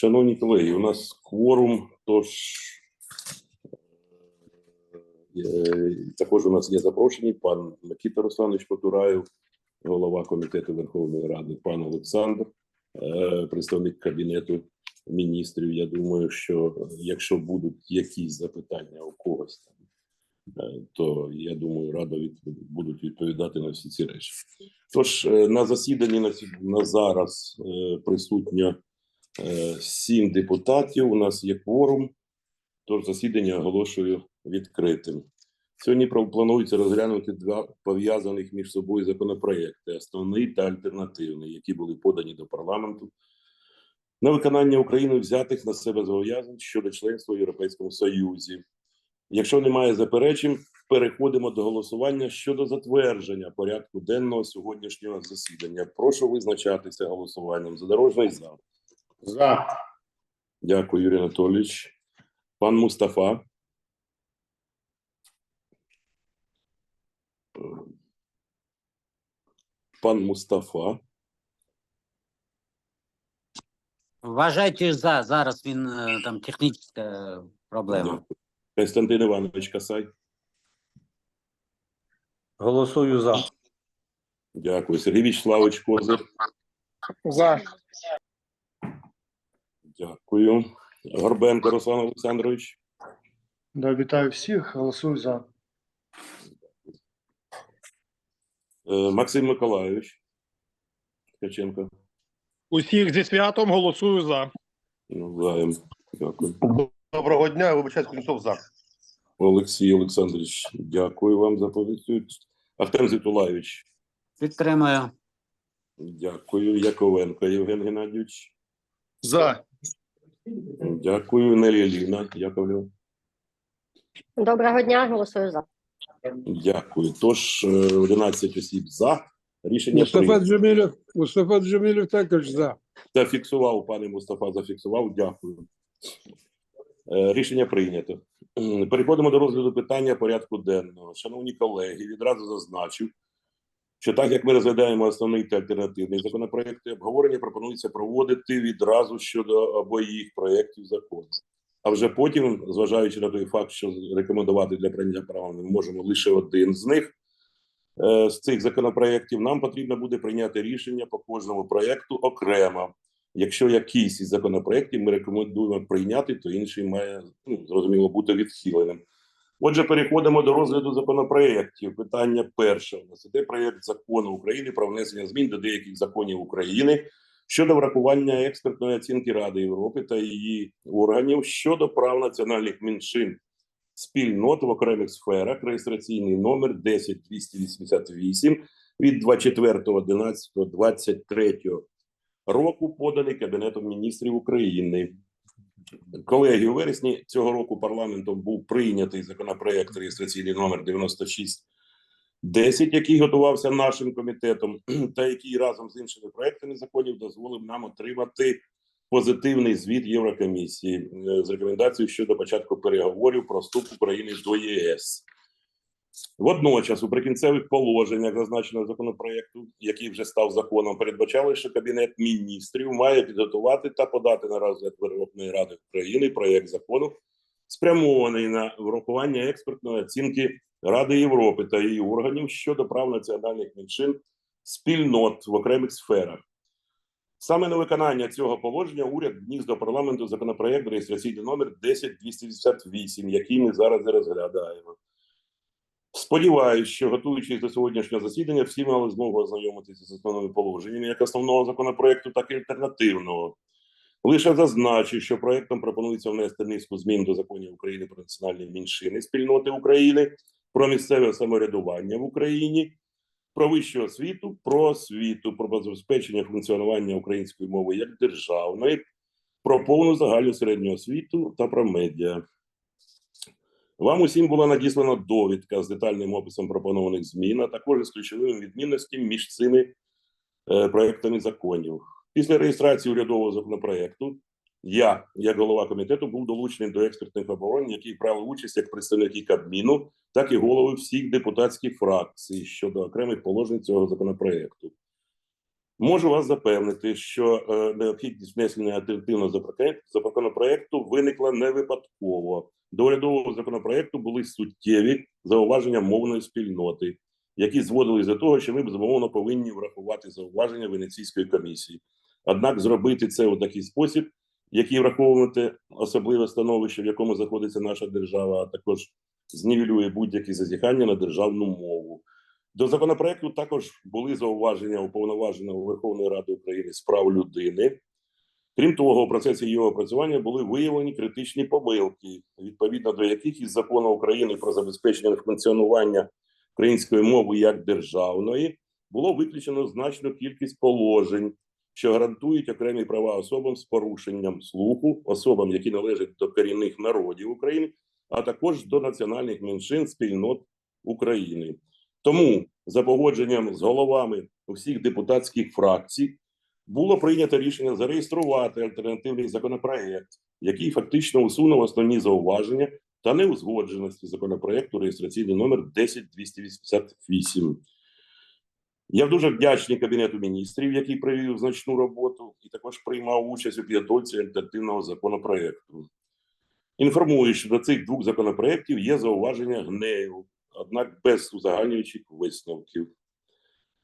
Шановні колеги, у нас кворум, тож е, також у нас є запрошені пан Микита Русланович Потураєв, голова комітету Верховної Ради, пан Олександр, е, представник кабінету міністрів. Я думаю, що якщо будуть якісь запитання у когось там, е, то я думаю, радо від, будуть відповідати на всі ці речі. Тож е, на засіданні на, на зараз е, присутньо е, сім депутатів. У нас є кворум, тож засідання оголошую відкритим. Сьогодні планується розглянути два пов'язаних між собою законопроекти: основний та альтернативний, які були подані до парламенту на виконання України взятих на себе зобов'язань щодо членства в Європейському Союзі. Якщо немає заперечень, переходимо до голосування щодо затвердження порядку денного сьогоднішнього засідання. Прошу визначатися голосуванням. Задорожний зал. За. Дякую, Юрій Анатолійович. Пан Мустафа. Пан Мустафа. Вважайте за. Зараз він е, там технічна проблема. Дякую. Константин Іванович Касай. Голосую за. Дякую. Сергій Вячеславович Козир. За. Дякую. Горбенко Руслан Олександрович. Да, вітаю всіх, голосую за. Е, Максим Миколайович. Ткаченко. Усіх зі святом голосую за. Навзаєм. Дякую. Доброго дня, вибачаюсь, Кузнецов за. Олексій Олександрович, дякую вам за позицію. Ахтем Зітулаєвич. Підтримую. Дякую. Яковенко Євген Геннадійович. За. Дякую. Нелі Ліна Яковлев. Доброго дня, голосую за. Дякую. Тож е, 11 осіб за. Рішення Мустафа прийнято. Джемілів, Мустафа Джемілів також за. Зафіксував, пане Мустафа, зафіксував. Дякую. Е, Рішення прийнято. Переходимо до розгляду питання порядку денного. Шановні колеги, відразу зазначу, що так як ми розглядаємо основний та альтернативний законопроекти, обговорення пропонується проводити відразу щодо обоїх проєктів закону. А вже потім, зважаючи на той факт, що рекомендувати для прийняття права ми можемо лише один з них е, з цих законопроєктів, нам потрібно буде прийняти рішення по кожному проєкту окремо. Якщо якийсь із законопроєктів ми рекомендуємо прийняти, то інший має ну, зрозуміло бути відхиленим. Отже, переходимо до розгляду законопроєктів. Питання перше у нас іде проєкт закону України про внесення змін до деяких законів України щодо врахування експертної оцінки Ради Європи та її органів щодо прав національних меншин спільнот в окремих сферах. Реєстраційний номер 10288 від 24.11.23 року, поданий Кабінетом міністрів України. Колеги, у вересні цього року парламентом був прийнятий законопроект реєстраційний номер 9610, який готувався нашим комітетом, та який разом з іншими проектами законів дозволив нам отримати позитивний звіт Єврокомісії е, з рекомендацією щодо початку переговорів про вступ України до ЄС. Водночас, у прикінцевих положеннях зазначеного законопроекту, який вже став законом, передбачали, що Кабінет міністрів має підготувати та подати на розгляд Верховної Ради України проєкт закону, спрямований на врахування експертної оцінки Ради Європи та її органів щодо прав національних меншин спільнот в окремих сферах. Саме на виконання цього положення уряд вніс до парламенту законопроект реєстраційний номер 10288, який ми зараз і розглядаємо. Сподіваюсь, що готуючись до сьогоднішнього засідання, всі мали змогу ознайомитися з основними положеннями як основного законопроекту, так і альтернативного. Лише зазначу, що проектом пропонується внести низку змін до законів України про національні меншини спільноти України, про місцеве самоврядування в Україні, про вищу освіту, про освіту, про забезпечення функціонування української мови як державної, про повну загальну середню освіту та про медіа. Вам усім була надіслана довідка з детальним описом пропонованих змін, а також з ключовими відмінностями між цими е, проектами законів. Після реєстрації урядового законопроекту я, як голова комітету, був долучений до експертних обговорень, які брали участь як представники Кабміну, так і голови всіх депутатських фракцій щодо окремих положень цього законопроекту. Можу вас запевнити, що е, необхідність внесення альтернативного законопроекту виникла не випадково. До урядового законопроекту були суттєві зауваження мовної спільноти, які зводились до того, що ми безумовно повинні врахувати зауваження Венеційської комісії. Однак зробити це у такий спосіб, який враховувати особливе становище, в якому знаходиться наша держава, а також знівелює будь-які зазіхання на державну мову. До законопроекту також були зауваження уповноваженого Верховної Ради України з прав людини. Крім того, у процесі його опрацювання були виявлені критичні помилки, відповідно до яких із закону України про забезпечення функціонування української мови як державної було виключено значну кількість положень, що гарантують окремі права особам з порушенням слуху, особам, які належать до корінних народів України, а також до національних меншин спільнот України. Тому за погодженням з головами усіх депутатських фракцій було прийнято рішення зареєструвати альтернативний законопроект, який фактично усунув основні зауваження та неузгодженості законопроекту реєстраційний номер 10288. Я дуже вдячний Кабінету міністрів, який провів значну роботу і також приймав участь у підготовці альтернативного законопроекту. Інформую, що до цих двох законопроєктів є зауваження ГНЕУ, однак без узагальнюючих висновків.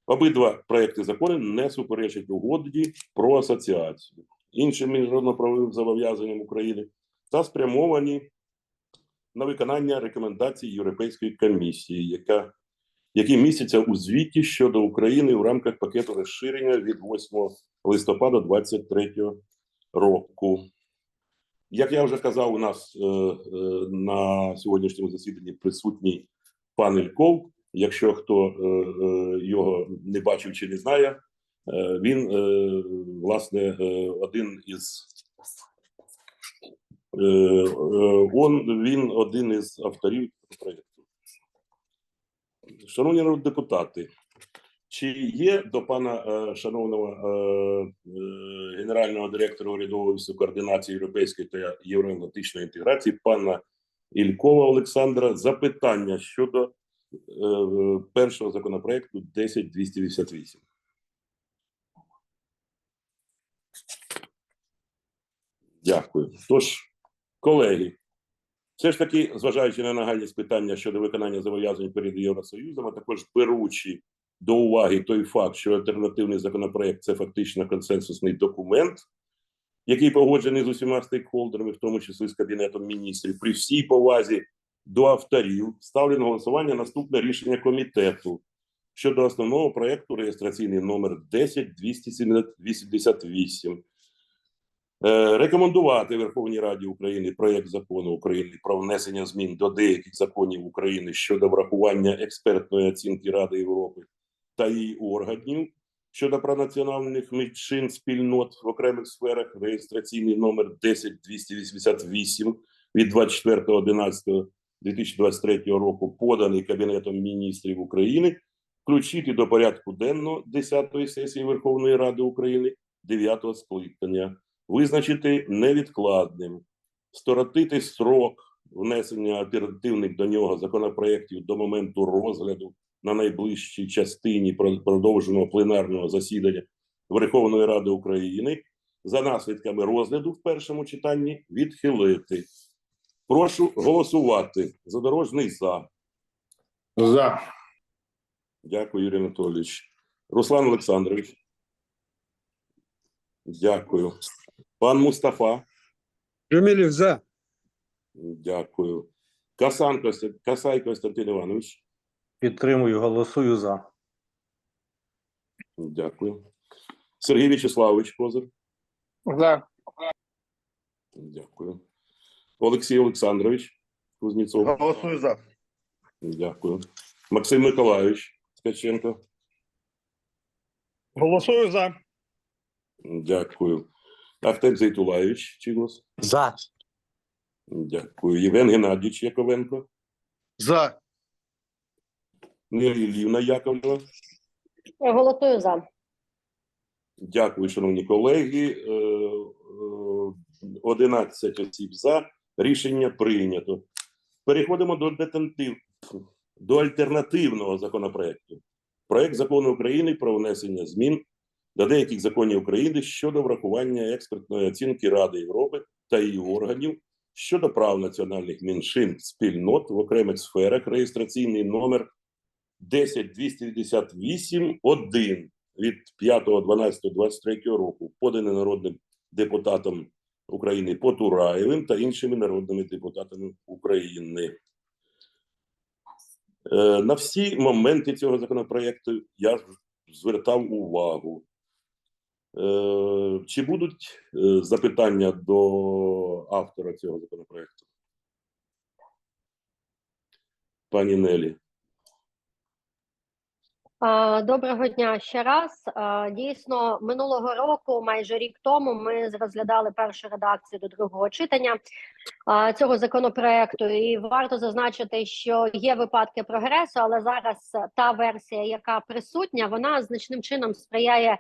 Обидва проекти закону не суперечать угоді про асоціацію іншим міжнародно-правовим зобов'язанням України та спрямовані на виконання рекомендацій Європейської комісії, яка, які містяться у звіті щодо України в рамках пакету розширення від 8 листопада 2023 року. Як я вже казав, у нас е, е, на сьогоднішньому засіданні присутній пан Ільков. Якщо хто е, е, його не бачив чи не знає, е, він власне один із он, він один із авторів проєкту. Шановні народні депутати, чи є до пана шановного генерального директора урядового офісу координації європейської та євроатлантичної інтеграції пана Ількова Олександра запитання щодо першого законопроекту 10288? Дякую. Тож, колеги, все ж таки, зважаючи на нагальність питання щодо виконання зобов'язань перед Євросоюзом, а також беручи до уваги той факт, що альтернативний законопроект це фактично консенсусний документ, який погоджений з усіма стейкхолдерами, в тому числі з кабінетом міністрів, при всій повазі до авторів, ставлю на голосування наступне рішення комітету щодо основного проекту реєстраційний номер 10288. Е, Рекомендувати Верховній Раді України проект закону України про внесення змін до деяких законів України щодо врахування експертної оцінки Ради Європи та її органів щодо пранаціональних меншин спільнот в окремих сферах реєстраційний номер 10288 від 24.11.2023 року, поданий Кабінетом міністрів України, включити до порядку денного 10-ї сесії Верховної Ради України 9-го скликання визначити невідкладним, скоротити строк внесення альтернативних до нього законопроєктів до моменту розгляду на найближчій частині про- продовженого пленарного засідання Верховної Ради України за наслідками розгляду в першому читанні відхилити. Прошу голосувати. Задорожний за. За. Дякую, Юрій Анатолійович. Руслан Олександрович. Дякую. Пан Мустафа. Джамілів за. Дякую. Касан Костя- Касай Костянтин Іванович. Підтримую, голосую за. Дякую. Сергій В'ячеславович Козир. За. Дякую. Олексій Олександрович Кузнєцов. Голосую за. Дякую. Максим Миколайович Ткаченко. Голосую за. Дякую. Ахтем Зейтулаєвич Чігос. За. Дякую. Євген Геннадійович Яковенко. За. Нелілівна Яковлева. Голосую за. Дякую, шановні колеги. Е, е, 11 осіб за. Рішення прийнято. Переходимо до детентив... до альтернативного законопроекту. Проект закону України про внесення змін до деяких законів України щодо врахування експертної оцінки Ради Європи та її органів щодо прав національних меншин спільнот в окремих сферах реєстраційний номер 10258-1 від 5.12.23 року, поданий народним депутатом України Потураєвим та іншими народними депутатами України. Е, На всі моменти цього законопроекту я звертав увагу. Е, Чи будуть е, запитання до автора цього законопроекту? Пані Нелі. Доброго дня ще раз. Дійсно, минулого року, майже рік тому, ми розглядали першу редакцію до другого читання цього законопроекту. І варто зазначити, що є випадки прогресу, але зараз та версія, яка присутня, вона значним чином сприяє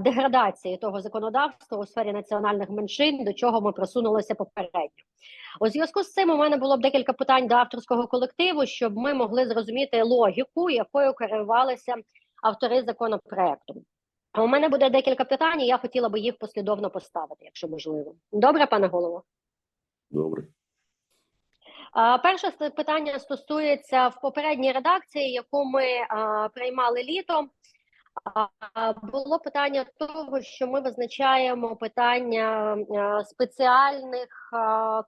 деградації того законодавства у сфері національних меншин, до чого ми просунулися попередньо. У зв'язку з цим у мене було б декілька питань до авторського колективу, щоб ми могли зрозуміти логіку, якою керувалися автори законопроекту. А У мене буде декілька питань, і я хотіла би їх послідовно поставити, якщо можливо. Добре, пане голово. Добре. Перше питання стосується в попередній редакції, яку ми а, приймали літом. Було питання того, що ми визначаємо питання спеціальних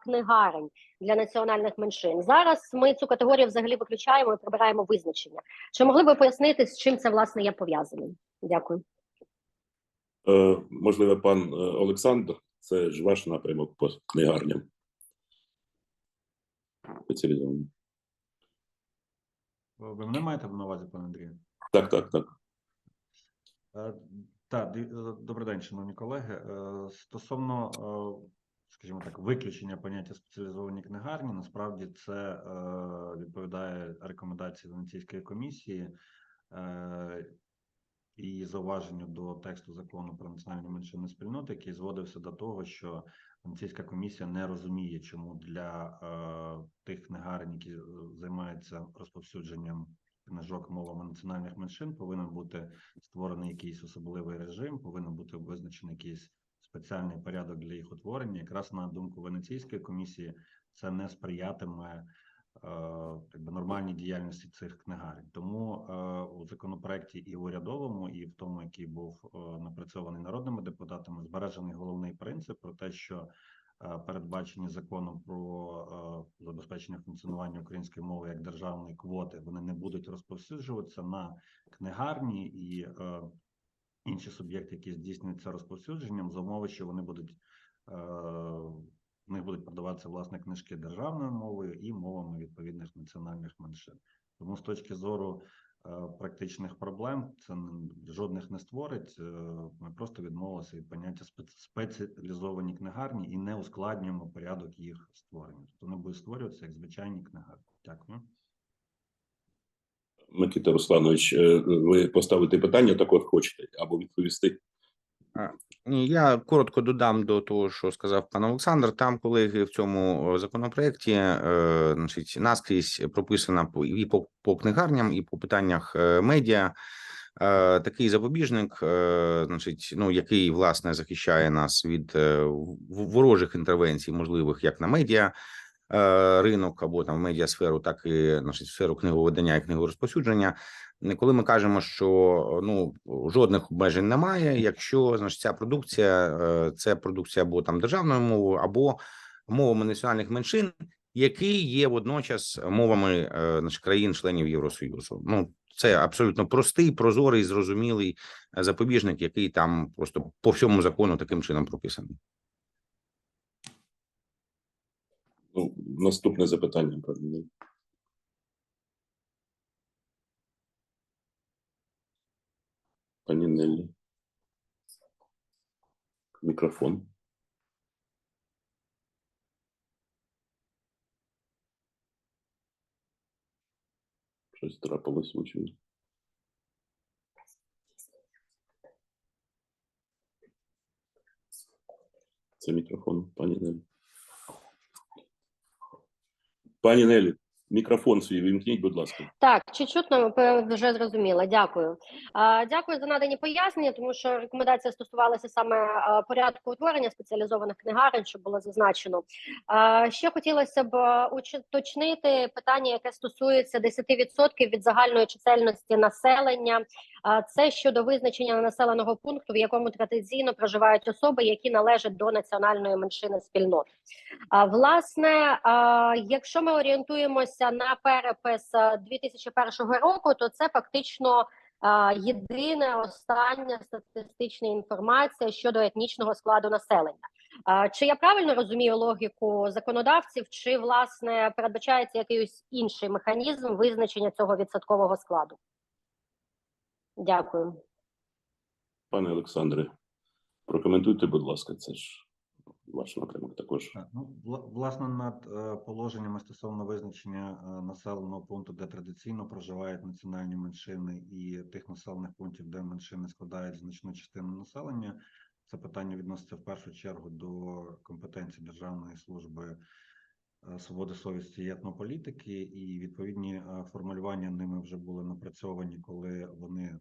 книгарень для національних меншин. Зараз ми цю категорію взагалі виключаємо і прибираємо визначення. Чи могли б ви пояснити, з чим це власне є пов'язаним? Дякую. Е, Можливо, пан е, Олександр, це ж ваш напрямок по книгарням. Спеціалізований. Ви мене маєте на увазі, пане Андрію? Так, так, так. Е, Так, е, добрий день, шановні колеги. Е, Стосовно, скажімо так, виключення поняття спеціалізовані книгарні, насправді це відповідає рекомендації Венеційської комісії і зауваженню до тексту закону про національні меншини спільноти, який зводився до того, що Венеційська комісія не розуміє, чому для тих книгарень, які займаються розповсюдженням книжок мовами національних меншин, повинен бути створений якийсь особливий режим, повинен бути визначений якийсь спеціальний порядок для їх утворення. Якраз на думку Венеційської комісії, це не сприятиме е, якби нормальній діяльності цих книгарень. Тому е, у законопроекті і урядовому, і в тому, який був е, напрацьований народними депутатами, збережений головний принцип про те, що передбачені законом про забезпечення функціонування української мови як державної квоти, вони не будуть розповсюджуватися на книгарні і е, інші суб'єкти, які здійснюють це розповсюдженням, за умови, що вони будуть е, в них будуть продаватися власне книжки державною мовою і мовами відповідних національних меншин. Тому з точки зору практичних проблем це жодних не створить. Е, Ми просто відмовилися від поняття спец- спеціалізовані книгарні і не ускладнюємо порядок їх створення. Тобто вони будуть створюватися як звичайні книгарні. Дякую. Микита Русланович, е, ви поставити питання також хочете або відповісти? Ні, я коротко додам до того, що сказав пан Олександр. Там, колеги, в цьому е, законопроекті, е, значить, наскрізь прописано по- і по, по книгарням, і по питаннях е, медіа. Е, такий запобіжник, е, значить, ну який власне захищає нас від е, ворожих інтервенцій, можливих як на медіа е, ринок або там медіасферу, так і значить, сферу книговидання і книгорозповсюдження. Коли ми кажемо, що ну жодних обмежень немає, якщо значить ця продукція е, це продукція або там державною мовою, або мовами національних меншин, які є водночас мовами е, значить, країн-членів Євросоюзу. Ну це абсолютно простий, прозорий, зрозумілий е, запобіжник, який там просто по всьому закону таким чином прописаний. Ну, наступне запитання, певно. Пані Неллі. Мікрофон. Щось трапилось, очевидно. Це мікрофон, пані Нелі. Пані Нелі, Мікрофон свій вимкніть, будь ласка. Так, чи чутно вже зрозуміла. Дякую. Дякую за надані пояснення, тому що рекомендація стосувалася саме порядку утворення спеціалізованих книгарень, що було зазначено. Ще хотілося б уточнити питання, яке стосується 10% від загальної чисельності населення. Це щодо визначення населеного пункту, в якому традиційно проживають особи, які належать до національної меншини спільнот. А власне, якщо ми орієнтуємося на перепис а, 2001 року, то це фактично єдина остання статистична інформація щодо етнічного складу населення. Чи я правильно розумію логіку законодавців, чи власне передбачається якийсь інший механізм визначення цього відсоткового складу? Дякую. Пане Олександре, прокоментуйте, будь ласка, це ж ваш напрямок також. Ну, власне, над е, положеннями стосовно визначення е, населеного пункту, де традиційно проживають національні меншини, і тих населених пунктів, де меншини складають значну частину населення, це питання відноситься в першу чергу до компетенції Державної служби свободи совісті і етнополітики, і відповідні е, формулювання ними вже були напрацьовані, коли вони е,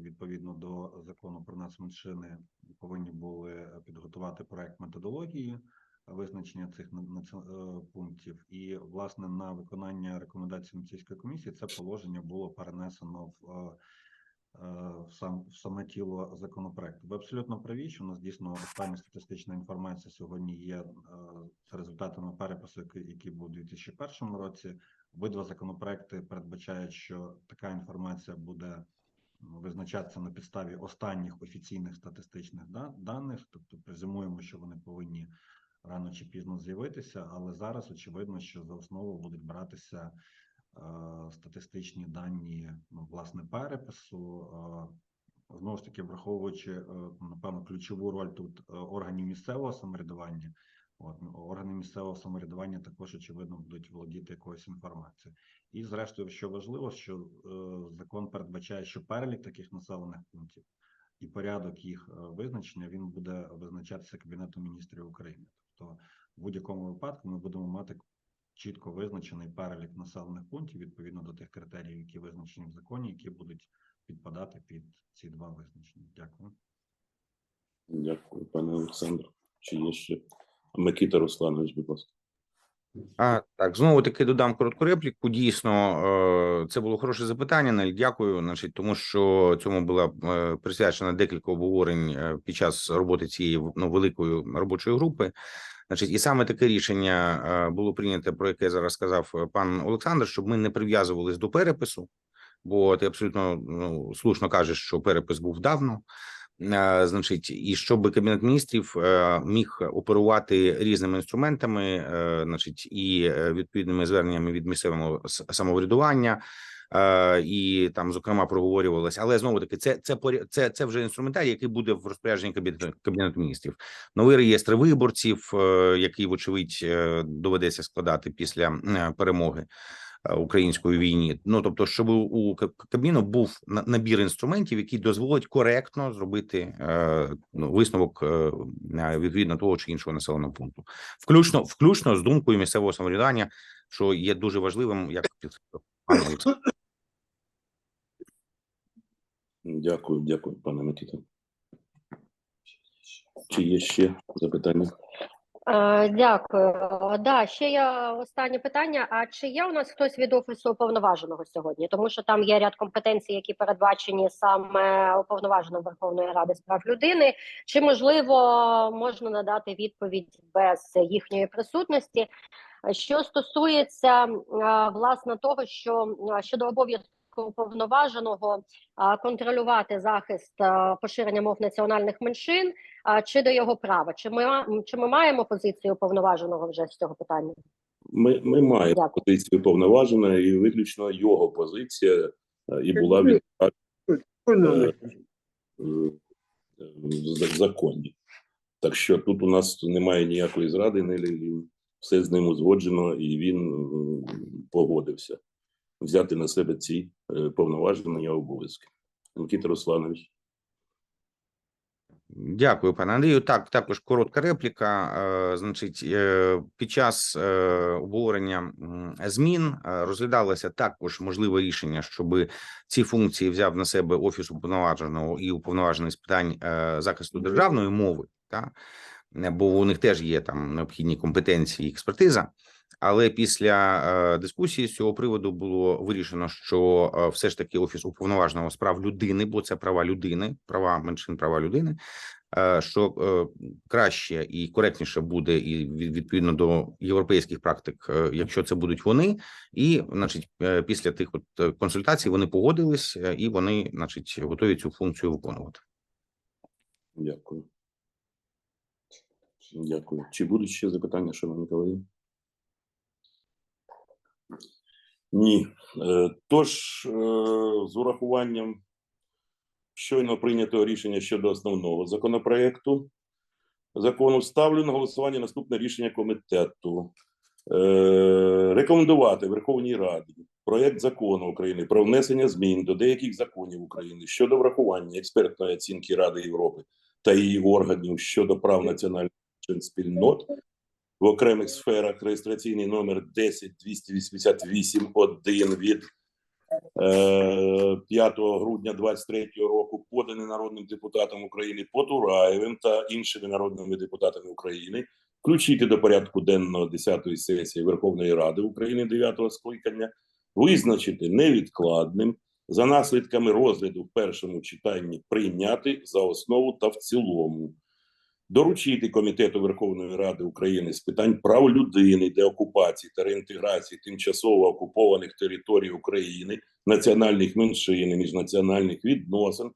відповідно до закону про нацменшини повинні були підготувати проект методології визначення цих е, пунктів. І власне на виконання рекомендацій Венеційської комісії це положення було перенесено в. Е, е, в сам в саме тіло законопроекту. Ви абсолютно праві, що у нас дійсно остання статистична інформація сьогодні є е, за результатами перепису, який, був у 2001 році. Обидва законопроекти передбачають, що така інформація буде визначатися на підставі останніх офіційних статистичних да- даних, тобто презюмуємо, що вони повинні рано чи пізно з'явитися, але зараз очевидно, що за основу будуть братися е, статистичні дані ну, власне перепису. е, Знову ж таки, враховуючи е, напевно ключову роль тут е, органів місцевого самоврядування, от ну, органи місцевого самоврядування також очевидно будуть володіти якоюсь інформацією. І, зрештою, що важливо, що е, закон передбачає, що перелік таких населених пунктів і порядок їх е, визначення він буде визначатися Кабінетом міністрів України. Тобто, в будь-якому випадку ми будемо мати чітко визначений перелік населених пунктів відповідно до тих критеріїв, які визначені в законі, які будуть підпадати під ці два визначення. Дякую. Дякую, пане Олександр. Чи є ще Микита Русланович, будь ласка. А, так, знову таки додам коротку репліку. Дійсно, е, це було хороше запитання. Нель, дякую. Значить, тому що цьому була е, присвячена декілька обговорень е, під час роботи цієї ну, великої робочої групи. Значить, і саме таке рішення е, було прийнято, про яке зараз сказав е, пан Олександр, щоб ми не прив'язувались до перепису, бо ти абсолютно ну, слушно кажеш, що перепис був давно. Е, Значить, і щоб кабінет міністрів міг оперувати різними інструментами, значить, і відповідними зверненнями від місцевого самоврядування, і там, зокрема, проговорювалося. Але знову таки, це це це, це вже інструментарій, який буде в розпорядженні кабінету кабінету міністрів. Новий реєстр виборців, е, який вочевидь е, доведеться складати після е, перемоги е, української війні. Ну тобто, щоб у- Кабміну був на- набір інструментів, які дозволять коректно зробити е, ну, висновок е, е, відповідно того чи іншого населеного пункту, включно включно з думкою місцевого самоврядування, що є дуже важливим, як Олександр. Дякую, дякую, пане Микита. Чи є ще запитання? Е, Дякую. Да, ще є останнє питання. А чи є у нас хтось від офісу уповноваженого сьогодні? Тому що там є ряд компетенцій, які передбачені саме уповноваженим Верховної Ради з прав людини. Чи можливо можна надати відповідь без їхньої присутності? Що стосується власне того, що щодо обов'язку уповноваженого контролювати захист поширення мов національних меншин, а, чи до його права? Чи ми чи ми маємо позицію повноваженого вже з цього питання? Ми, ми маємо Дякую. позицію повноважена, і виключно його позиція е, і була від е, е, в законі. Так що тут у нас немає ніякої зради, не все з ним узгоджено, і він погодився взяти на себе ці повноваження і обов'язки. Микита Русланович. Дякую, пане Андрію. Так, також коротка репліка. Е, Значить, е, під час е, обговорення змін е, розглядалося також можливе рішення, щоб ці функції взяв на себе офіс уповноваженого і уповноважений з питань е, захисту державної мови, та Е, бо у них теж є там необхідні компетенції і експертиза. Але після е, дискусії з цього приводу було вирішено, що е, все ж таки офіс уповноваженого з прав людини, бо це права людини, права меншин, права людини. е, Що краще і коректніше буде, і відповідно до європейських практик, якщо це будуть вони, і значить, після тих от консультацій вони погодились, і вони, значить, готові цю функцію виконувати. Дякую. Дякую. Чи будуть ще запитання, шановні колеги? Ні. Е, Тож, е, з урахуванням щойно прийнятого рішення щодо основного законопроекту закону, ставлю на голосування наступне рішення комітету. Е, Рекомендувати Верховній Раді проект закону України про внесення змін до деяких законів України щодо врахування експертної оцінки Ради Європи та її органів щодо прав національних спільнот в окремих сферах реєстраційний номер 10288 1 від е, 5 грудня 23 року, поданий народним депутатом України Потураєвим та іншими народними депутатами України, включити до порядку денного 10-ї сесії Верховної Ради України 9-го скликання, визначити невідкладним за наслідками розгляду в першому читанні прийняти за основу та в цілому. Доручити Комітету Верховної Ради України з питань прав людини, деокупації та реінтеграції тимчасово окупованих територій України, національних меншин і міжнаціональних відносин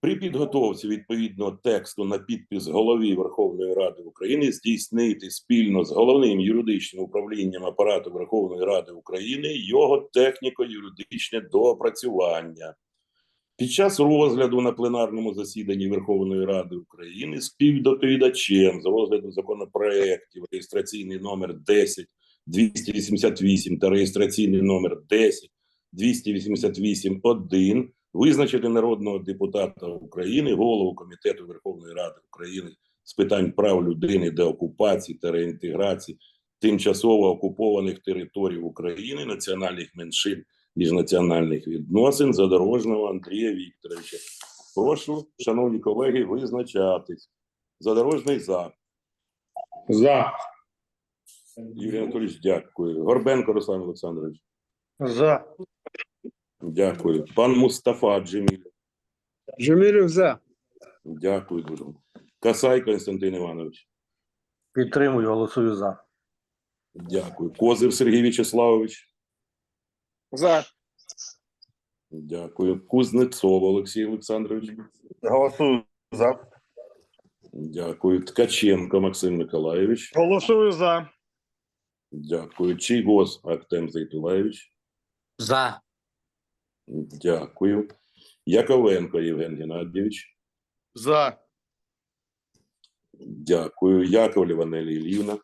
при підготовці відповідного тексту на підпис голові Верховної Ради України здійснити спільно з головним юридичним управлінням апарату Верховної Ради України його техніко-юридичне доопрацювання. Під час розгляду на пленарному засіданні Верховної Ради України співдоповідачем з розгляду законопроєктів реєстраційний номер 10 288 та реєстраційний номер 10 288 1 визначити народного депутата України, голову Комітету Верховної Ради України з питань прав людини, деокупації та реінтеграції тимчасово окупованих територій України, національних меншин міжнаціональних відносин Задорожного Андрія Вікторовича. Прошу, шановні колеги, визначатись. Задорожний за. За. Юрій Анатолійович, дякую. Горбенко Руслан Олександрович. За. Дякую. Пан Мустафа Джеміль. Жемілів за. Дякую дуже. Касай Константин Іванович. Підтримую, голосую за. Дякую. Козир Сергій Вячеславович. За. Дякую. Кузнецов Олексій Олександрович. Голосую за. Дякую. Ткаченко Максим Миколаєвич. Голосую за. Дякую. Чийгос Актем Зайтулаєвич. За. Дякую. Яковенко Євген Геннадійович. За. Дякую. Яковлєва Нелі Ілівна.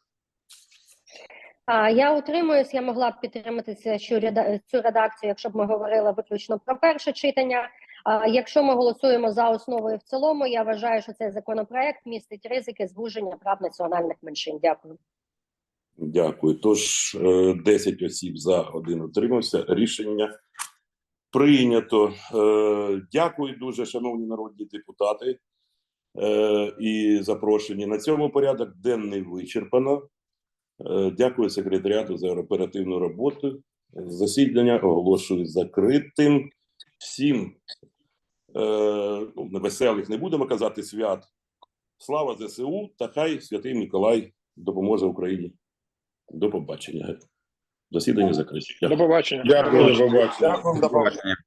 А, Я утримуюсь, я могла б підтримати цю редакцію, якщо б ми говорили виключно про перше читання. А Якщо ми голосуємо за основу і в цілому, я вважаю, що цей законопроект містить ризики звуження прав національних меншин. Дякую. Дякую. Тож е, 10 осіб за один утримався. Рішення прийнято. Е, Дякую дуже, шановні народні депутати е, і запрошені. На цьому порядок денний вичерпано. Е, Дякую секретаріату за оперативну роботу. Засідання оголошую закритим. Всім е, ну, веселих не будемо казати свят. Слава ЗСУ та хай Святий Миколай допоможе Україні. До побачення. Засідання закрите. До побачення. Дякую, до побачення. До побачення.